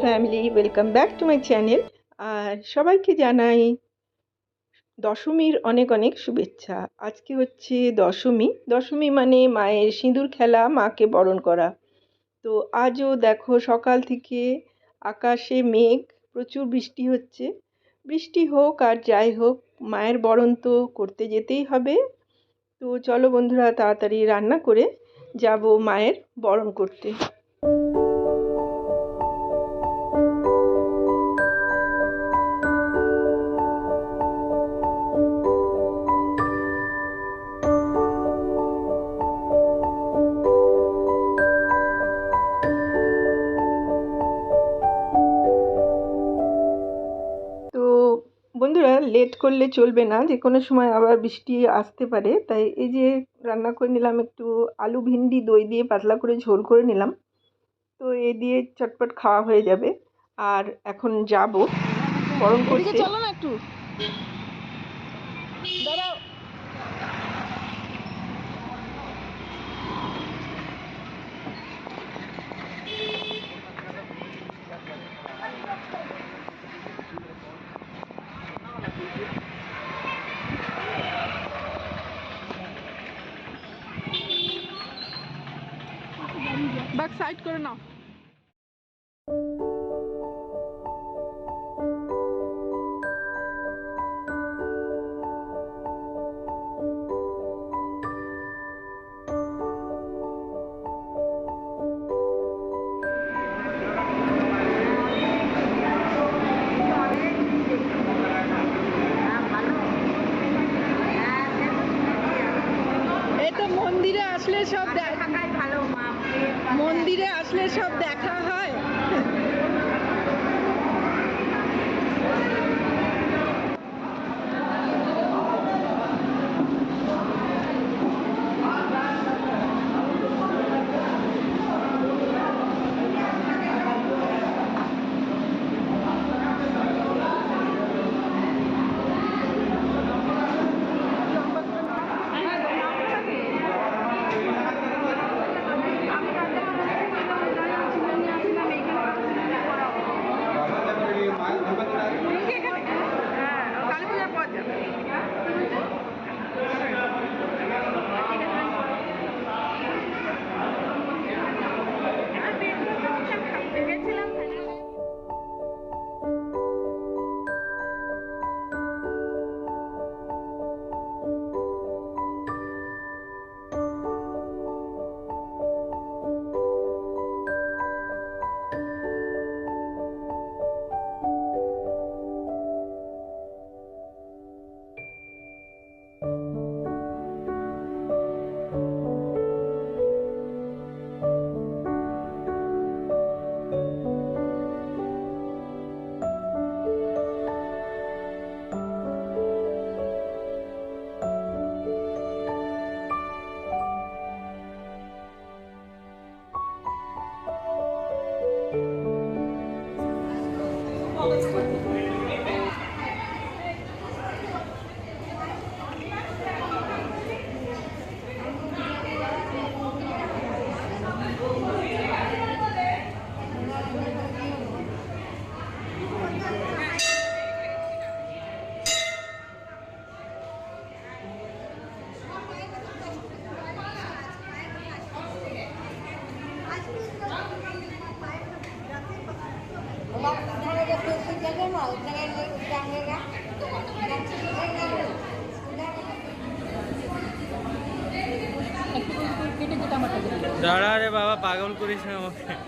Family welcome back to my channel আর সবাইকে জানাই দশমীর অনেক অনেক শুভেচ্ছা। আজকে হচ্ছে দশমী। দশমী মানে মায়ের সিঁদুর খেলা, মাকে বরণ করা। তো আজও দেখো সকাল থেকে আকাশে মেঘ, প্রচুর বৃষ্টি হচ্ছে। বৃষ্টি হোক আর যাই হোক, মায়ের বরণ তো করতে যেতেই হবে। তো চলো বন্ধুরা, তাড়াতাড়ি রান্না করে যাব মায়ের বরণ করতে। করলে চলবে না। যে কোনো সময় আবার বৃষ্টি আসতে পারে। তাই এই যে রান্না করে নিলাম একটু আলু ভিন্ডি দই দিয়ে পাতলা করে ঝোল করে নিলাম। তো এ দিয়ে চটপট খাওয়া হয়ে যাবে। আর এখন যাব। গরম করতে চলো না একটু। দাঁড়াও। ব্যাক সাইড করে নাও। মন্দিরে আসলে সব দেখ- মন্দিরে আসলে সব দেখা হয়। পাগল করিস না আমাকে।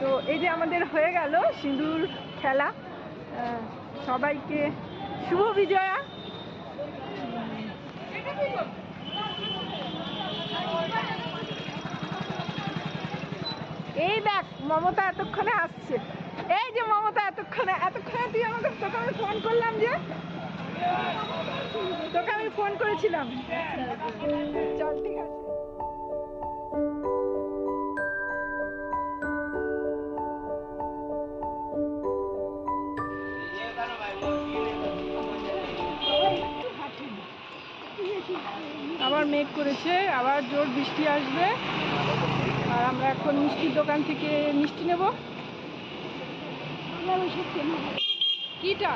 তো এই যে আমাদের হয়ে গেল সিঁদুর খেলা। সবাইকে শুভ বিজয়া। এই দেখ, মমতা এতক্ষণে আসছে। এই যে মমতা এতক্ষণে এতক্ষণে তুই আমাকে তোকে আমি ফোন করলাম যে, তোকে আমি ফোন করেছিলাম। চল, ঠিক আছে। আবার মেঘ করেছে আবার জোর বৃষ্টি আসবে। আর আমরা এখন মিষ্টির দোকান থেকে মিষ্টি নেব। কিটা?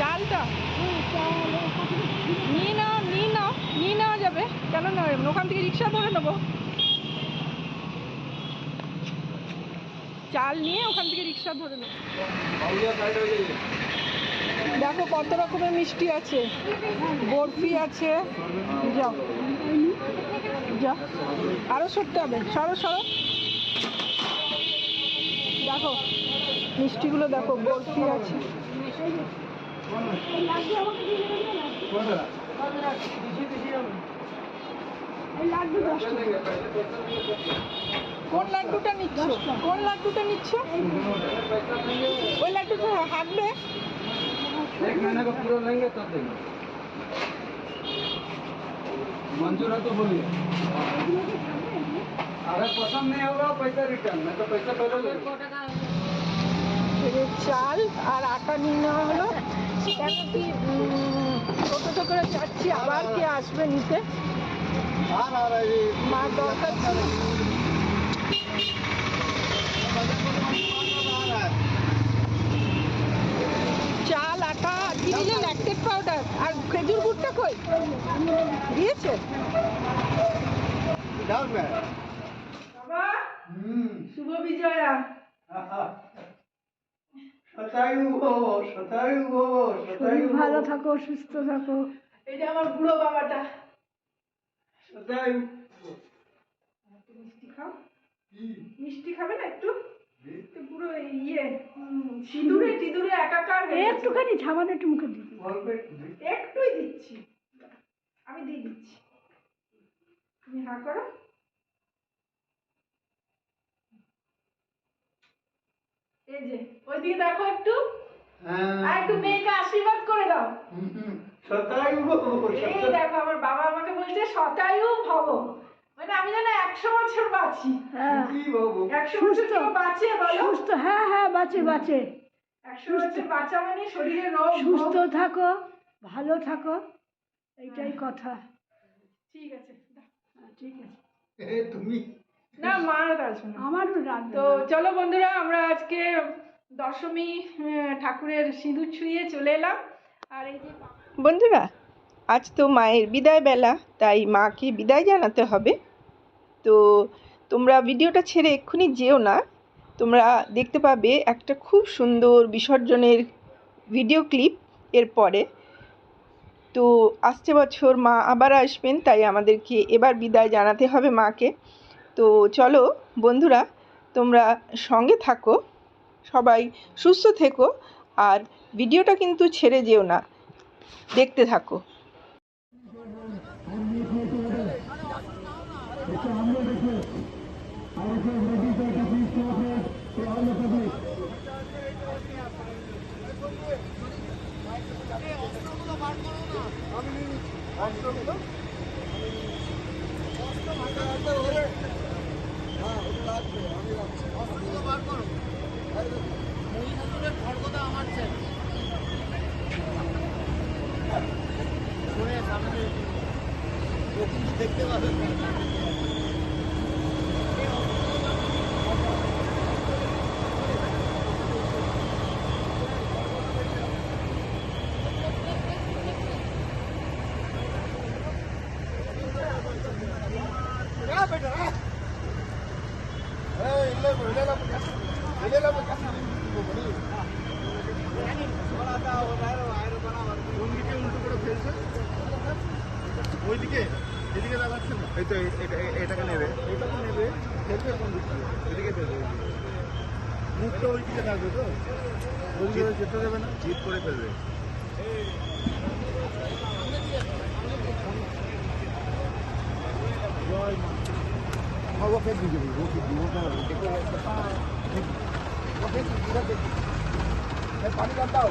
চালটা? নিয়ে নাও নিয়ে নাও নিয়ে নেওয়া যাবে। কেন নয় ওখান থেকে রিক্সা ধরে নেব। চাল নিয়ে ওখান থেকে রিক্সা ধরে নেব। দেখো কত রকমের মিষ্টি আছে। বরফি আছে। যাও। যাও। আরও সরতে হবে। সরো সরো। দেখো, মিষ্টিগুলো দেখো, বরফি আছে। কোন লাড্ডুটা নিচ্ছ? কোন লাড্ডুটা নিচ্ছ? ওই লাড্ডুটা হাঁটবে एक महीने का पूरा लेंगे तब देंगे मंजूर है तो बोलिए अगर पसंद नहीं होगा पैसा रिटर्न नहीं तो पैसा पहले ले लो। এর চাল আর আটা নিয়ে নেওয়া হলো কেন কি উম, টোটোতে করে যাচ্ছি আবার কে আসবে নিতে মা দরকার ছিল খেজুর গুড়টা কই? দিয়েছে? বাবা শুভ বিজয়া। ভালো থাকো সুস্থ থাকো। এই যে আমার বুড়ো বাবাটা। মিষ্টি খাও? মিষ্টি খাবে না একটু? পুরো ইয়ে সিঁদুরে টিঁদুরে একাকার একটুখানি সামান্য একটু মুখে দিই অল্প একটু দিই। একটুই দিচ্ছি। আমি দিয়ে দিচ্ছি। তুমি হা করো। এই যে ওইদিকে দেখো একটু। আর হ্যাঁ একটু মেয়েকে আশীর্বাদ করে দাও। হুম, হুম। শতায়ু ভব। এই দেখো আমার বাবা আমাকে বলছে শতায়ু ভব। মানে আমি একশো বছর বাঁচি। হ্যাঁ। কি একশো বছর বাঁচে বলো? সুস্থ। হ্যাঁ হ্যাঁ বাঁচে বাঁচে। একশো বছর বাঁচা মানে শরীরে রোগ সুস্থ থাকো ভালো থাকো। এইটাই কথা। ঠিক আছে। হ্যাঁ, ঠিক আছে। তুমি? না মারা আসবে না। আমারও তো চলো বন্ধুরা আমরা আজকে দশমী ঠাকুরের সিঁদুর ছুঁয়ে চলে এলাম। আর এই যে বন্ধুরা আজ তো মায়ের বিদায় বেলা তাই মাকে বিদায় জানাতে হবে। তো তোমরা ভিডিওটা ছেড়ে এক্ষুনি যেও না। তোমরা দেখতে পাবে একটা খুব সুন্দর বিসর্জনের ভিডিও ক্লিপ এর পরে। তো আসছে বছর মা আবার আসবেন, তাই আমাদেরকে এবার বিদায় জানাতে হবে মাকে। তো চলো বন্ধুরা, তোমরা সঙ্গে থাকো, সবাই সুস্থ থেকো আর ভিডিওটা কিন্তু ছেড়ে যেও না, দেখতে থাকো। RSF registered to please cooperate to all the public. আমার ছেলে সামনে দেখতে পাবেন এদিকে এদিকে লাগাচ্ছে না? এই তো এটাকে নেবে। এটাকে নেবে ফেলবে কোন দিকে এদিকে ফেলবে। মুখটা ওই দিকে থাকবে তো? ওই দিকে যেতে দেবে না? জিপ করে ফেলবে। জয় মা ও ফেল দিবে ও কি দিব। না পানি দাও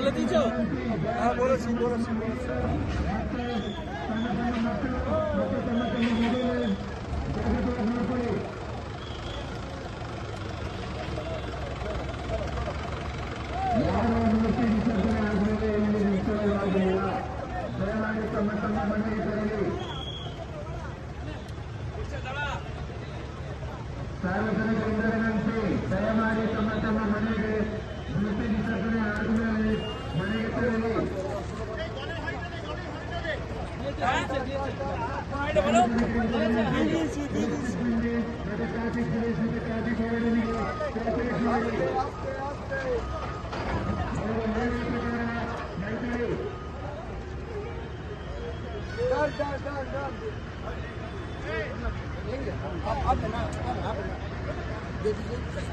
বলে দিয়েছ? হ্যাঁ বলেছি বলেছি বলেছি। Up and up, up and up.